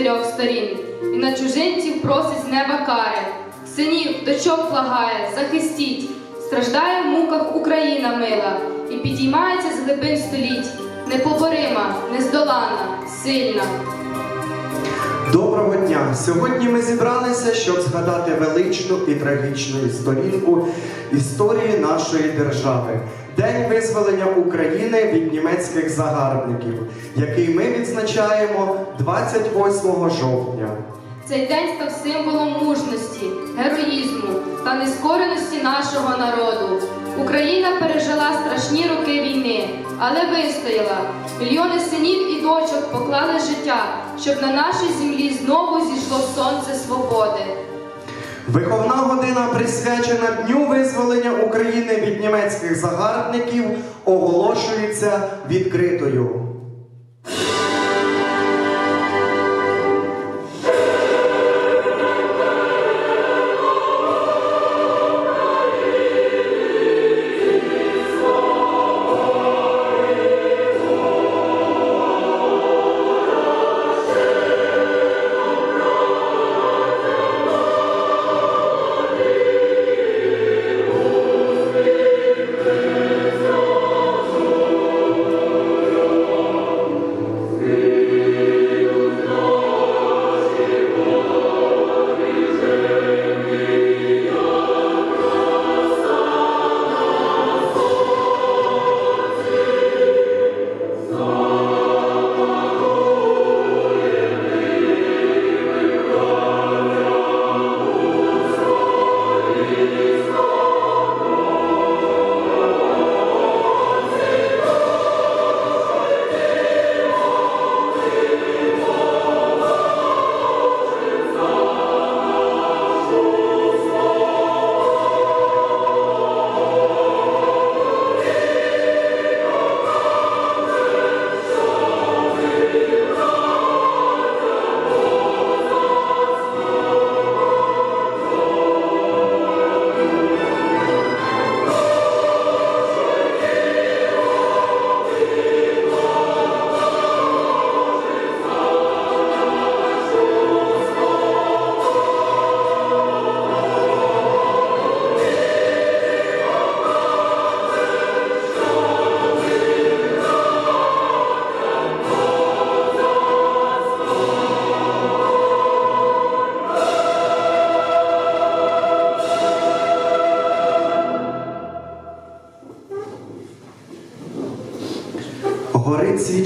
чотирьох сторін, і на чужинців просить з неба кари. Синів, дочок благає, захистіть, страждає в муках Україна мила, і підіймається з глибин століть, непоборима, нездолана, сильна. Доброго дня! Сьогодні ми зібралися, щоб згадати величну і трагічну сторінку історії нашої держави. День визволення України від німецьких загарбників, який ми відзначаємо 28 жовтня. Цей день став символом мужності, героїзму та нескореності нашого народу. Україна пережила страшні роки війни, але вистояла. Мільйони синів і дочок поклали життя, щоб на нашій землі знову зійшло сонце свободи. Виховна година, присвячена Дню визволення України від німецьких загарбників, оголошується відкритою.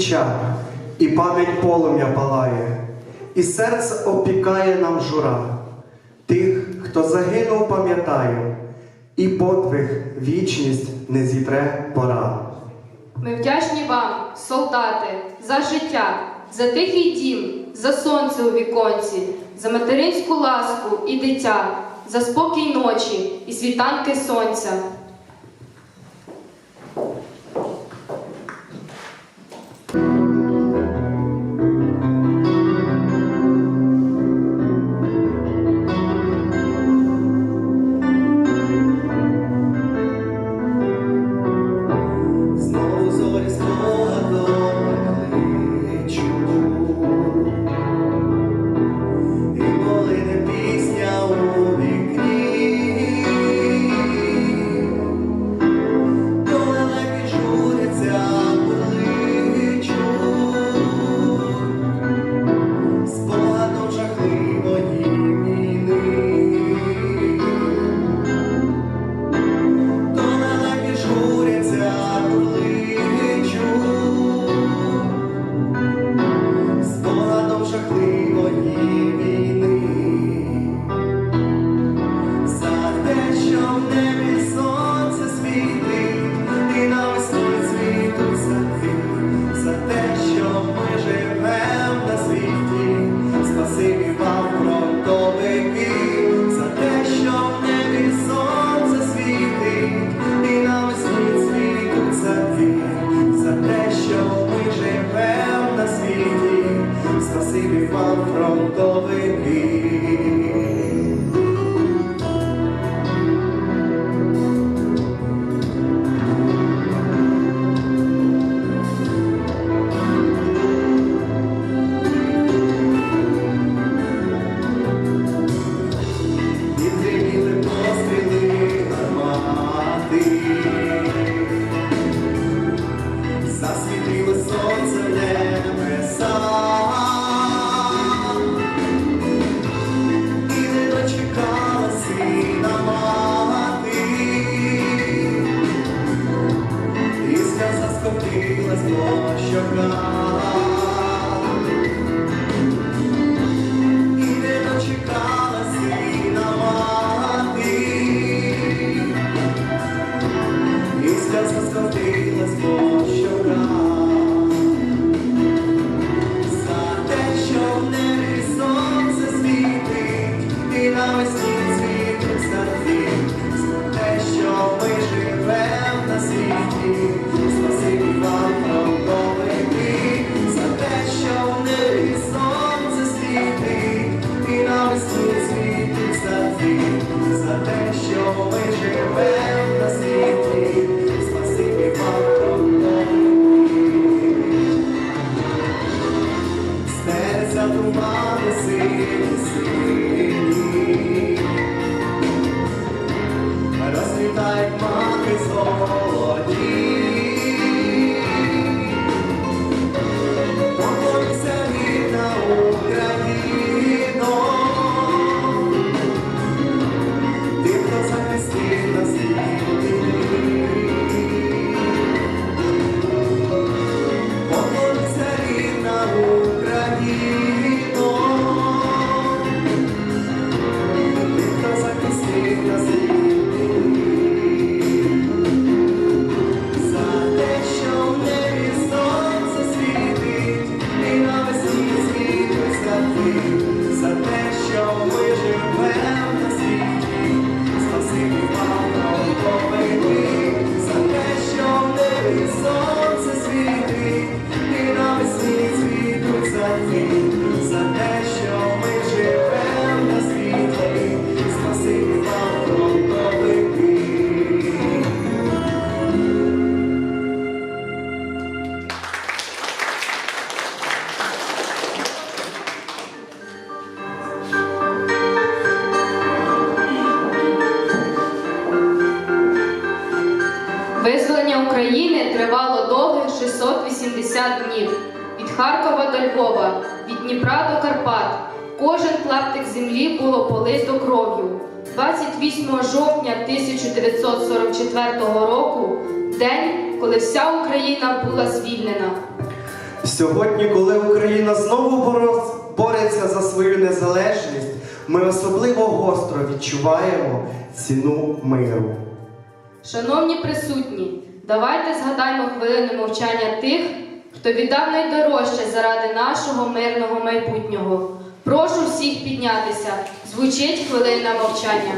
Свіча, і пам'ять полум'я палає, і серце опікає нам жура. Тих, хто загинув, пам'ятає, і подвиг вічність не зітре пора. Ми вдячні вам, солдати, за життя, за тихий дім, за сонце у віконці, за материнську ласку і дитя, за спокій ночі і світанки сонця. Jesus. 70 днів, від Харкова до Львова, від Дніпра до Карпат. Кожен клаптик землі було полито кров'ю. 28 жовтня 1944 року день, коли вся Україна була звільнена. Сьогодні, коли Україна знову бореться за свою незалежність, ми особливо гостро відчуваємо ціну миру. Шановні присутні, Давайте згадаємо хвилину мовчання тих, хто віддав найдорожче заради нашого мирного майбутнього. Прошу всіх піднятися. Звучить хвилина мовчання.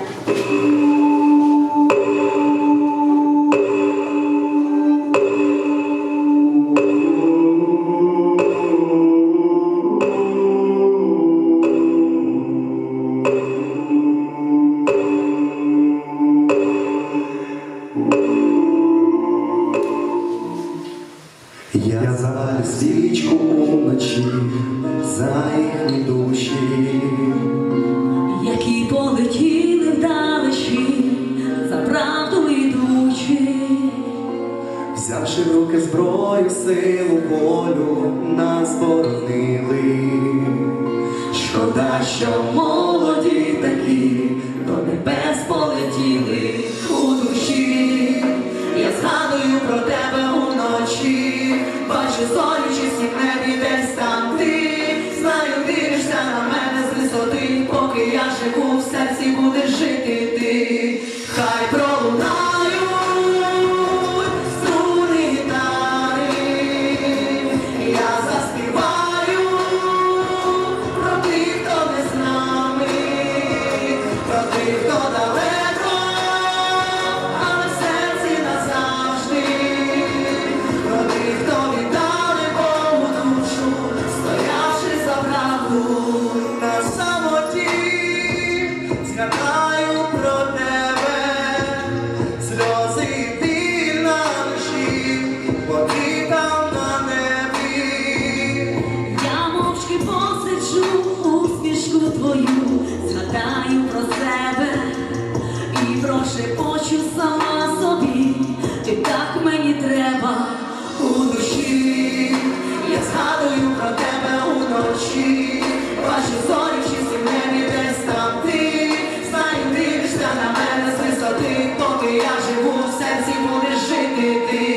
серці будеш жити ти.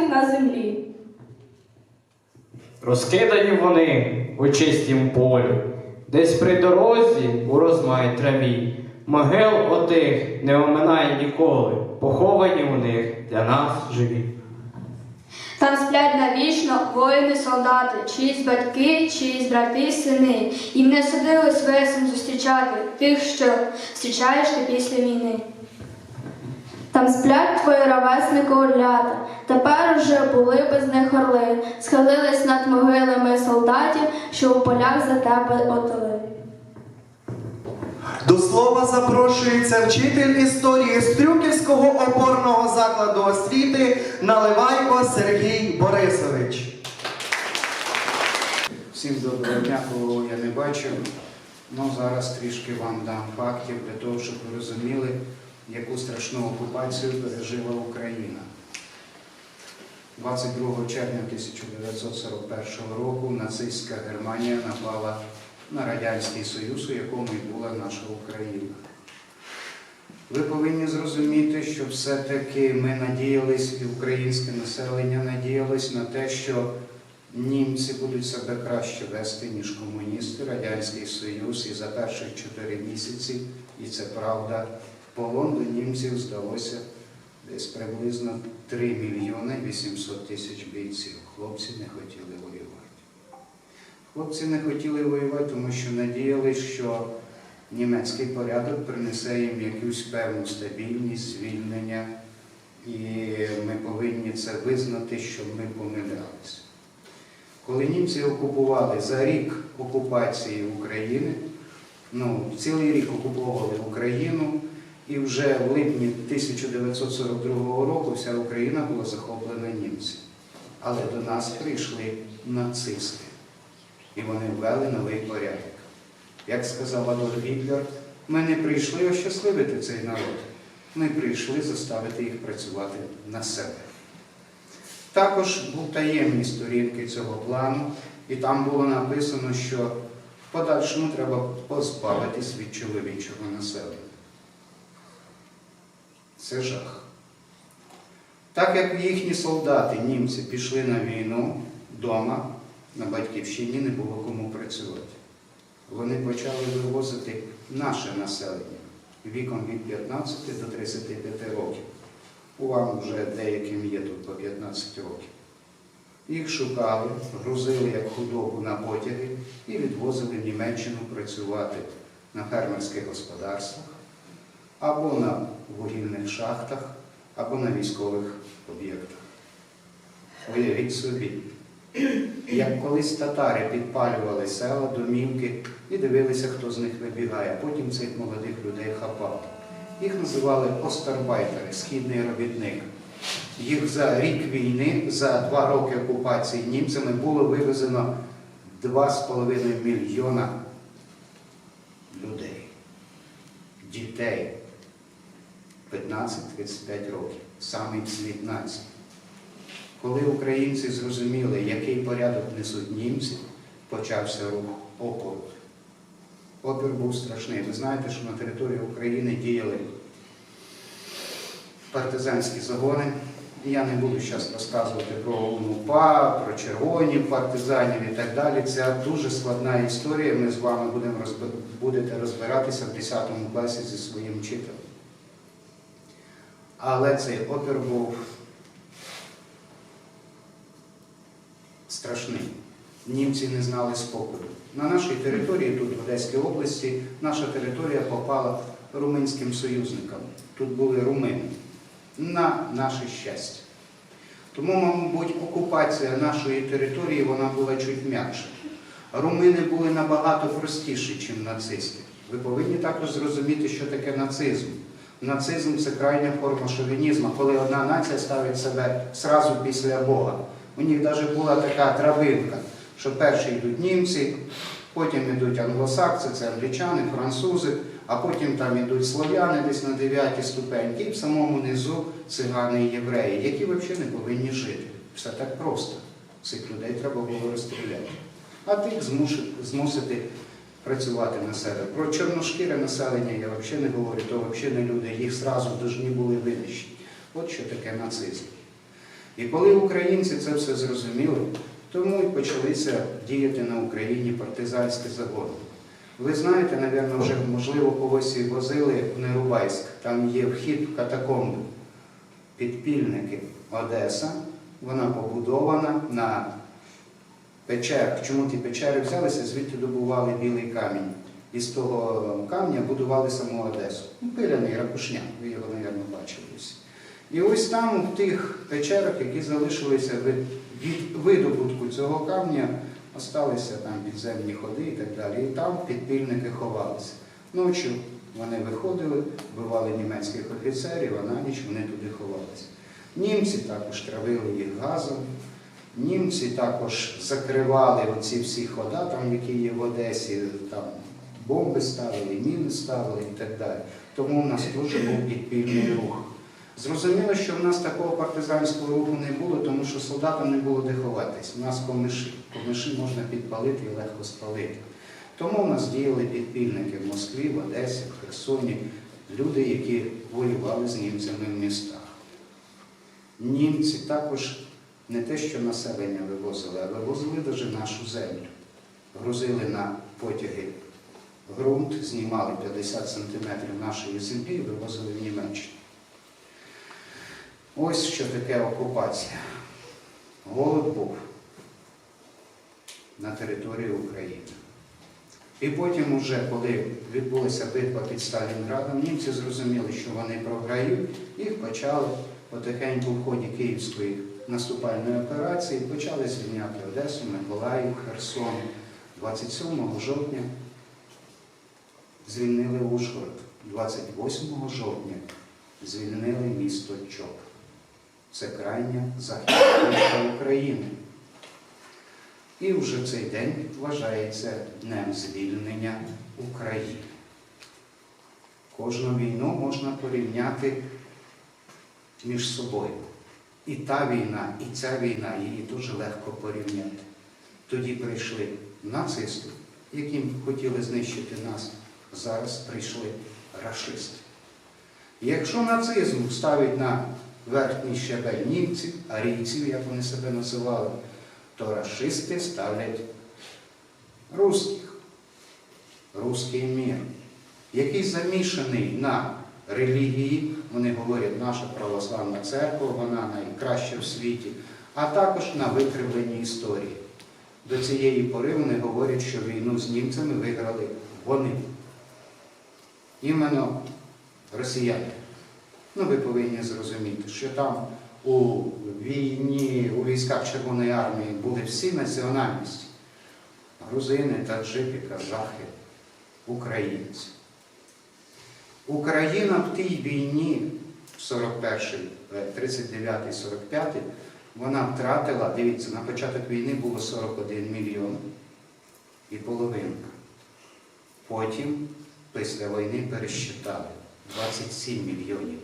Солдатських на землі. Розкидані вони у чистім полі, десь при дорозі у розмай траві. Могил отих не оминає ніколи, поховані у них для нас живі. Там сплять навічно воїни солдати, чиїсь батьки, чиїсь брати, сини. Їм не судилось весен зустрічати тих, що зустрічаєш ти після війни. Там сплять твої ровесники орлята, тепер уже були без них орли, схилились над могилами солдатів, що у полях за тебе отили. До слова запрошується вчитель історії Стрюківського опорного закладу освіти Наливайко Сергій Борисович. Всім доброго дня, кого я не бачив. Ну, зараз трішки вам дам фактів для того, щоб ви розуміли, яку страшну окупацію пережила Україна. 22 червня 1941 року нацистська Германія напала на Радянський Союз, у якому і була наша Україна. Ви повинні зрозуміти, що все-таки ми надіялись, і українське населення надіялось на те, що німці будуть себе краще вести, ніж комуністи, Радянський Союз, і за перших чотири місяці, і це правда, полон до німців здалося десь приблизно 3 мільйони 800 тисяч бійців. Хлопці не хотіли воювати. Хлопці не хотіли воювати, тому що надіялись, що німецький порядок принесе їм якусь певну стабільність, звільнення, і ми повинні це визнати, що ми помилялися. Коли німці окупували за рік окупації України, ну, цілий рік окуповували Україну, і вже в липні 1942 року вся Україна була захоплена німцями. Але до нас прийшли нацисти, і вони ввели новий порядок. Як сказав Адольф Гітлер, ми не прийшли ощасливити цей народ, ми прийшли заставити їх працювати на себе. Також були таємні сторінки цього плану, і там було написано, що в подальшому треба позбавитись від чоловічого населення. Це жах. Так як їхні солдати, німці, пішли на війну вдома, на батьківщині не було кому працювати. Вони почали вивозити наше населення віком від 15 до 35 років. У вам вже деяким є тут по 15 років. Їх шукали, грузили як худобу на потяги і відвозили в Німеччину працювати на фермерських господарствах або на вугільних шахтах, або на військових об'єктах. Уявіть собі, як колись татари підпалювали села, домівки і дивилися, хто з них вибігає, потім цих молодих людей хапав. Їх називали остарбайтери, східний робітник. Їх за рік війни, за два роки окупації німцями було вивезено 2,5 мільйона людей, дітей 15-35 років, самий цвіт нації. Коли українці зрозуміли, який порядок несуть німці, почався рух опору. Опір був страшний. Ви знаєте, що на території України діяли партизанські загони. Я не буду зараз розказувати про УНУПА, про червоні партизанів і так далі. Це дуже складна історія. Ми з вами будемо розб- будете розбиратися в 10 класі зі своїм вчителем. Але цей опір був страшний. Німці не знали спокою. На нашій території, тут в Одеській області, наша територія попала румунським союзникам. Тут були румини. На наше щастя. Тому, мабуть, окупація нашої території вона була чуть м'якша. Румини були набагато простіші, ніж нацисти. Ви повинні також зрозуміти, що таке нацизм. Нацизм це крайня форма шовінізму, коли одна нація ставить себе зразу після Бога. У них навіть була така травинка, що перші йдуть німці, потім йдуть англосакси, це англічани, французи, а потім там йдуть слов'яни десь на дев'ятій ступеньки, і в самому низу цигани і євреї, які взагалі не повинні жити. Все так просто. Цих людей треба було розстріляти. а тих змусити працювати на себе. Про чорношкіре населення я взагалі не говорю, то взагалі не люди, їх зразу повинні були винищити. От що таке нацизм. І коли українці це все зрозуміли, тому і почалися діяти на Україні партизанські загони. Ви знаєте, напевно, вже можливо когось і возили в Нерубайськ. Там є вхід в катакомби. Підпільники Одеса. Вона побудована на печерах. Чому ті печери взялися? Звідти добували білий камінь. І з того камня будували саму Одесу. Ну, Пиляний ракушняк, ви його, мабуть, бачили. І ось там, в тих печерах, які залишилися від, від видобутку цього камня, осталися там підземні ходи і так далі. І там підпільники ховалися. Ночі вони виходили, вбивали німецьких офіцерів, а на ніч вони туди ховалися. Німці також травили їх газом, німці також закривали оці всі хода, там, які є в Одесі, там бомби ставили, міни ставили і так далі. Тому в нас дуже був підпільний рух. Зрозуміло, що в нас такого партизанського руху не було, тому що солдатам не було де ховатись. У нас комиші. Комиші можна підпалити і легко спалити. Тому в нас діяли підпільники в Москві, в Одесі, в Херсоні, люди, які воювали з німцями в містах. Німці також не те, що населення вивозили, а вивозили навіть нашу землю. Грузили на потяги ґрунт, знімали 50 сантиметрів нашої землі і вивозили в Німеччину. Ось що таке окупація. Голод був на території України. І потім, уже, коли відбулася битва під Сталінградом, німці зрозуміли, що вони програють, їх почали потихеньку в ході Київської наступальної операції, почали звільняти Одесу, Миколаїв, Херсон. 27 жовтня звільнили Ужгород. 28 жовтня звільнили місто Чоп. Це крайня західна України. І вже цей день вважається днем звільнення України. Кожну війну можна порівняти між собою. І та війна, і ця війна, її дуже легко порівняти. Тоді прийшли нацисти, яким хотіли знищити нас. Зараз прийшли рашисти. Якщо нацизм ставить на верхній щебель німців, арійців, як вони себе називали, то рашисти ставлять русських, русський мір, який замішаний на релігії, вони говорять, наша православна церква, вона найкраща в світі, а також на викривленні історії. До цієї пори вони говорять, що війну з німцями виграли вони. Іменно росіяни. Ну, ви повинні зрозуміти, що там у війні, у військах Червоної армії були всі національності. Грузини, таджики, казахи, українці. Україна в тій війні, 39-45, вона втратила, дивіться, на початок війни було 41 мільйон і половинка. Потім, після війни, пересчитали 27 мільйонів,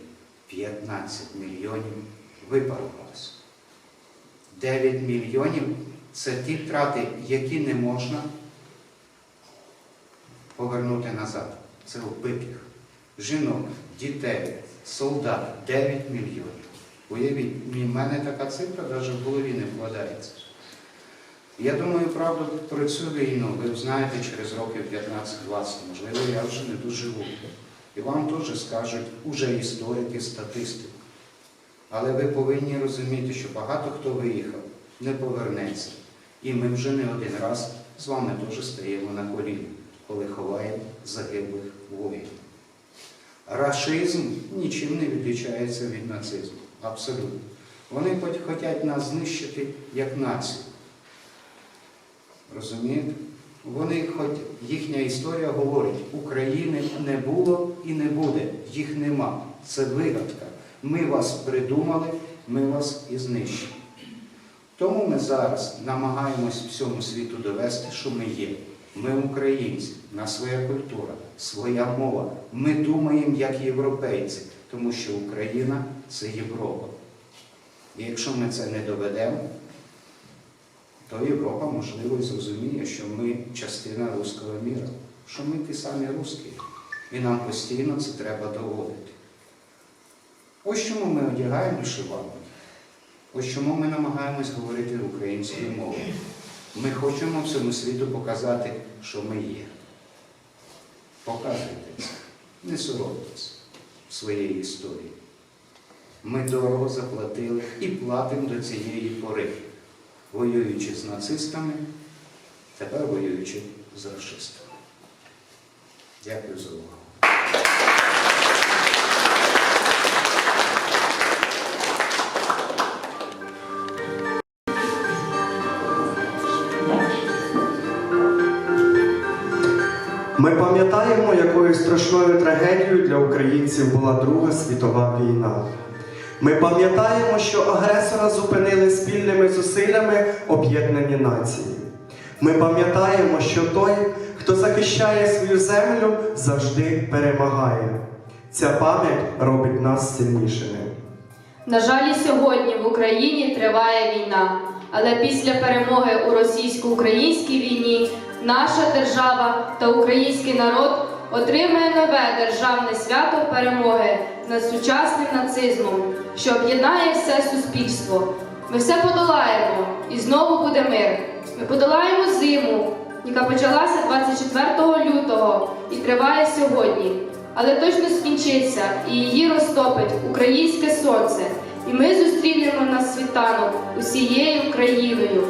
15 мільйонів випарувалося. 9 мільйонів це ті втрати, які не можна повернути назад. Це вбитих. Жінок, дітей, солдат 9 мільйонів. Уявіть, в мене така цифра навіть в голові не вкладається. Я думаю, правду про цю війну ви знаєте через років 15-20, можливо, я вже не дуже доживу. І вам теж скажуть уже історики, статистики. Але ви повинні розуміти, що багато хто виїхав, не повернеться. І ми вже не один раз з вами теж стаємо на коліна, коли ховаємо загиблих воїнів. Рашизм нічим не відрізняється від нацизму. Абсолютно. Вони хочуть нас знищити як націю. Розумієте? Вони хоч їхня історія говорить, України не було і не буде, їх нема. Це вигадка. Ми вас придумали, ми вас і знищимо. Тому ми зараз намагаємось всьому світу довести, що ми є. Ми українці, у нас своя культура, своя мова. Ми думаємо як європейці, тому що Україна це Європа. І якщо ми це не доведемо, то Європа, можливо, зрозуміє, що ми частина руського міра, що ми ті самі русські, і нам постійно це треба доводити. Ось чому ми одягаємо вишиванки. Ось чому ми намагаємось говорити українською мовою. Ми хочемо всьому світу показати, що ми є. Показуйте це, не соромтесь своєї історії. Ми дорого заплатили і платимо до цієї пори, воюючи з нацистами, тепер воюючи з расистами. Дякую за увагу. Ми пам'ятаємо, якою страшною трагедією для українців була Друга світова війна. Ми пам'ятаємо, що агресора зупинили спільними зусиллями об'єднані нації. Ми пам'ятаємо, що той, хто захищає свою землю, завжди перемагає. Ця пам'ять робить нас сильнішими. На жаль, сьогодні в Україні триває війна, але після перемоги у російсько-українській війні наша держава та український народ отримає нове державне свято перемоги над сучасним нацизмом, що об'єднає все суспільство. Ми все подолаємо і знову буде мир. Ми подолаємо зиму, яка почалася 24 лютого і триває сьогодні але точно скінчиться і її розтопить українське сонце, і ми зустрінемо на світанок усією Україною.